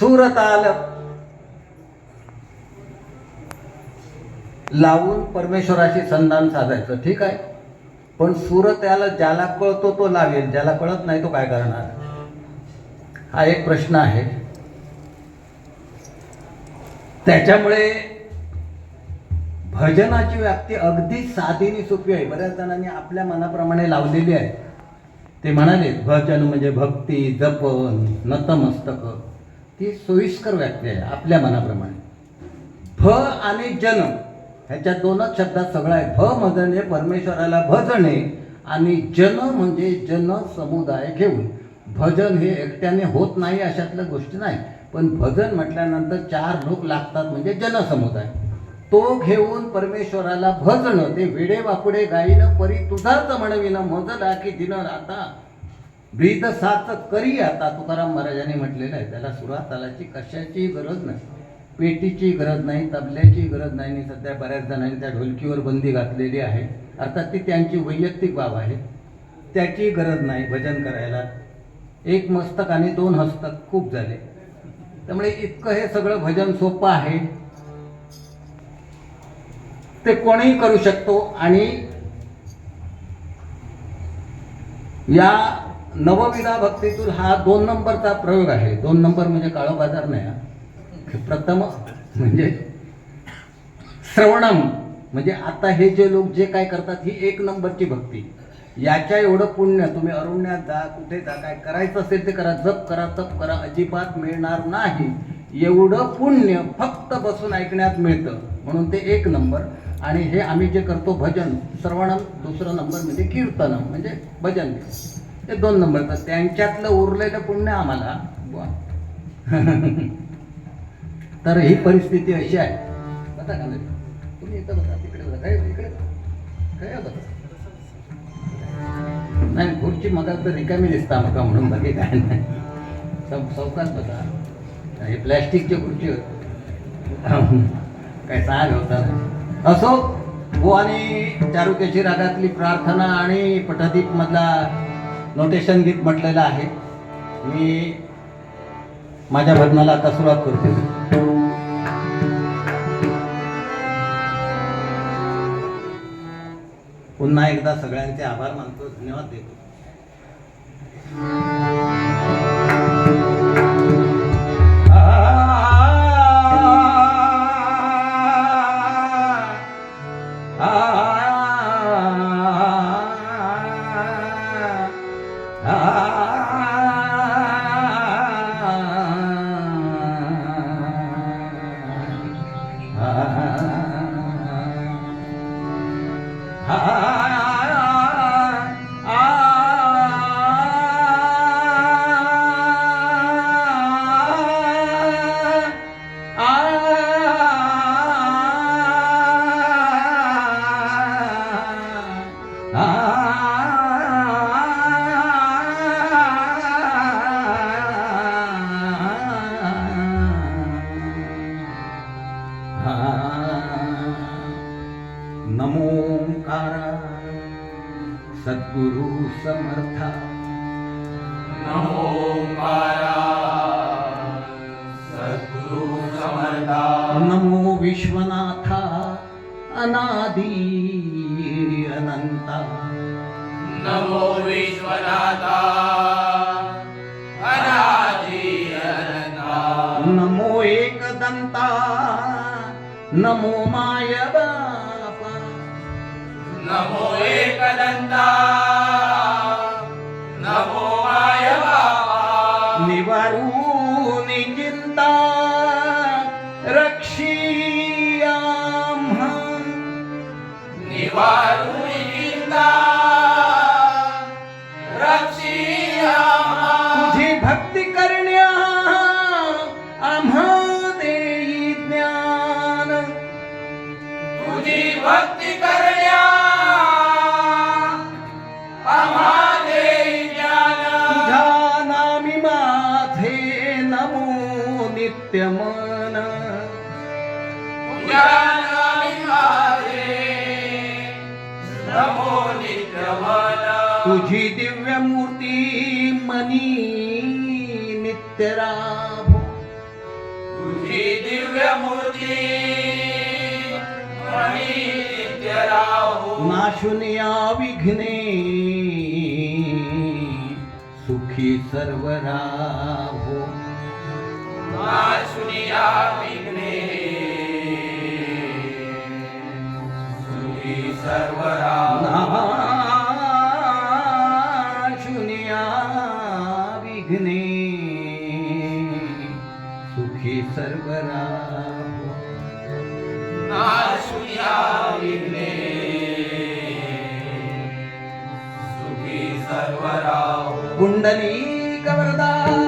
सुरताल लावून परमेश्वराशी संधान साधायचं ठीक आहे? पण सूर त्याला ज्याला कळतो तो लावेल ज्याला कळत नाही तो काय करणार? हा एक प्रश्न आहे. त्याच्यामुळे भजनाची व्याप्ती अगदी साधीनी सोपी आहे. बऱ्याच जणांनी आपल्या मनाप्रमाणे लावलेली आहे. ते म्हणाले भजन म्हणजे भक्ती जपन नतमस्तक. ती सोयीस्कर व्याप्ती आहे आपल्या मनाप्रमाणे. भ आणि जन ह्याच्या दोनच शब्दात सगळं आहे. भ मजणे परमेश्वराला भजणे आणि जन म्हणजे जन समुदाय घेऊन. भजन हे एकट्याने होत नाही अशातल्या गोष्टी नाही. पण भजन म्हटल्यानंतर चार लोक लागतात म्हणजे जनसमुदाय तो घेऊन परमेश्वराला भजणं ते विडे वापुडे गाईनं परी तुझाच म्हणविनं मजला की दिन राता. ब्रीद साच करी आता. तुकाराम महाराजांनी म्हटलेलं आहे त्याला सुरातालाची कशाची गरज नाही. पेटीची गरज नाही तबल्याची गरज नाही आणि सध्या बऱ्याच जणांनी त्या ढोलकीवर बंदी घातलेली आहे. अर्थात ती त्यांची वैयक्तिक बाब आहे. त्याची गरज नाही भजन करायला. एक मस्तक आणि दोन हस्तक खूप झाले. त्यामुळे इतकं हे सगळं भजन सोपं आहे. ते कोणीही करू शकतो आणि या नवविधा भक्तीतून हा दोन नंबरचा प्रयोग आहे. दोन नंबर म्हणजे काळो बाजार नाही हा. प्रथम म्हणजे श्रवणम म्हणजे आता हे जे लोक जे काय करतात ही एक नंबरची भक्ती. याच्या एवढं पुण्य तुम्ही अरुण्यात जा कुठे जा काय करायचं असेल ते करा जप करा तप करा अजिबात मिळणार नाही. एवढं पुण्य फक्त बसून ऐकण्यात मिळतं. म्हणून ते एक नंबर. आणि हे आम्ही जे करतो भजन श्रवणम दुसरं नंबर म्हणजे कीर्तनम म्हणजे भजन. ते दोन नंबर तर त्यांच्यातलं उरलेलं पुण्य आम्हाला. बुवा. तर ही परिस्थिती अशी आहे. बघा का तुम्ही इथं बघा तिकडे बघा काय इकडे काय बघा नाही खुर्ची मग तर रिकामी दिसता मका म्हणून बाकी काय नाही. सब चौकात बघा हे प्लॅस्टिकची खुर्ची काय सांग होता. असो गो आणि चारुकेशी रागातली प्रार्थना आणि पटदीप मधला नोटेशन गीत म्हटलेलं आहे. मी माझ्या भजनाला आता सुरुवात करते. पुन्हा एकदा सगळ्यांचे आभार मानतो. धन्यवाद देतो. 아, 아, 아. नमो विश्वनाथा। नमो एकदंता नमो माय बापा नमो एकदंता नमो माय बाबा निवारून चिंता रक्षियाम्हा निवारून भक्ती करण्या. आम्हाले ज्ञान. तुझ्या नामी माझे नमो नित्य मन. तुझ्या नामी माझे नमो नित्यमन तुझी दिव्य नाशुनिया विघ्ने सुखी सर्व राहो। नाशुनिया विघ्ने सुखी सर्व नाशुनिया विघ्ने सुखी सर्व राहो। नाशुनिया विघ्ने। सर्व कुंडली कवरदा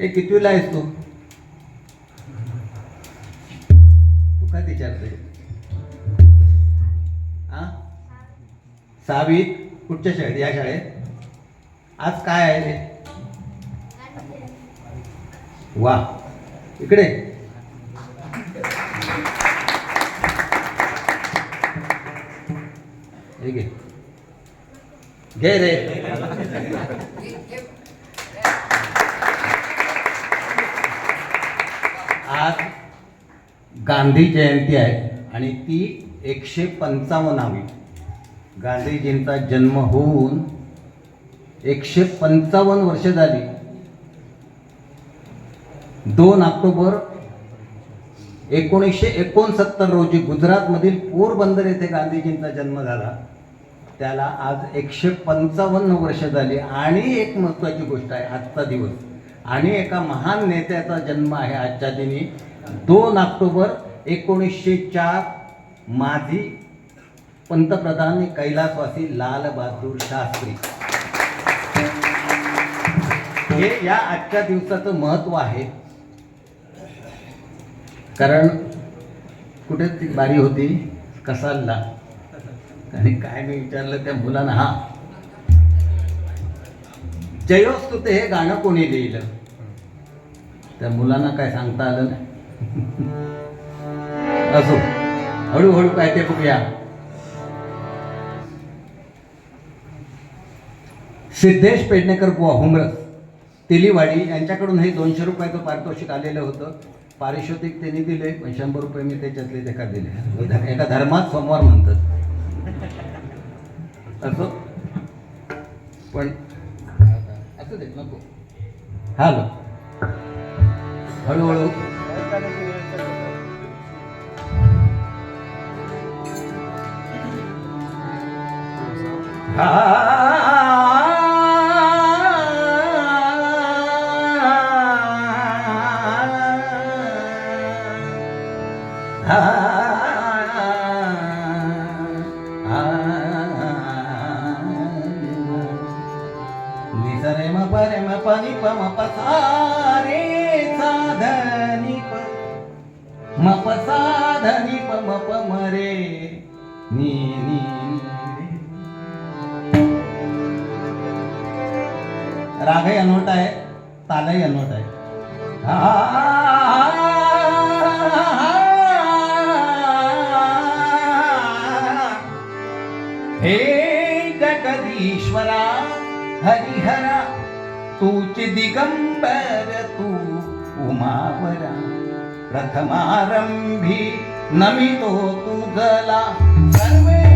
ए कितवीला आहेस तू? तू काय विचारतोय? हा सहावीत? कुठच्या शाळेत? या शाळेत? आज काय आहे रे? वा. इकडे. घे रे आज गांधी जयंती आहे आणि ती एकशे पंचावन्नावी गांधीजींचा जन्म होऊन एकशे पंचावन्न वर्ष झाली. दोन ऑक्टोबर एकोणीसशे एकोणसत्तर रोजी गुजरातमधील पोरबंदर येथे गांधीजींचा जन्म झाला. त्याला आज एकशे पंचावन्न वर्ष झाली. आणि एक महत्त्वाची गोष्ट आहे आजचा दिवस. आणि एका महान नेत्याचा जन्म आहे आजच्या दिनी. दोन ऑक्टोबर एकोणीसशे चार माजी पंतप्रधान कैलासवासी लाल बहादूर शास्त्री. हे या आजच्या दिवसाचं महत्त्व आहे. कारण कुठे ती बारी होती? कसालला. आणि काय मी विचारलं त्या मुलांना हा. जयोस्तुते हे गाणं कोणी लिहिलं? त्या मुलांना काय सांगता आलं नाही. असो हळूहळू काय ते बघूया. सिद्धेश पेडणेकर बुवा हुमरस. तेलीवाडी यांच्याकडून हे दोनशे रुपयाचं पारितोषिक आलेलं होतं. पारितोषिक त्यांनी दिले पण शंभर रुपये मी त्याच्यातले एका दिले. एका धर्मात सोमवार म्हणतात. असो? पण असं दे नको. हॅलो हळूहळू Ah. प्रथमारंभी नमितो तुझला. सर्वे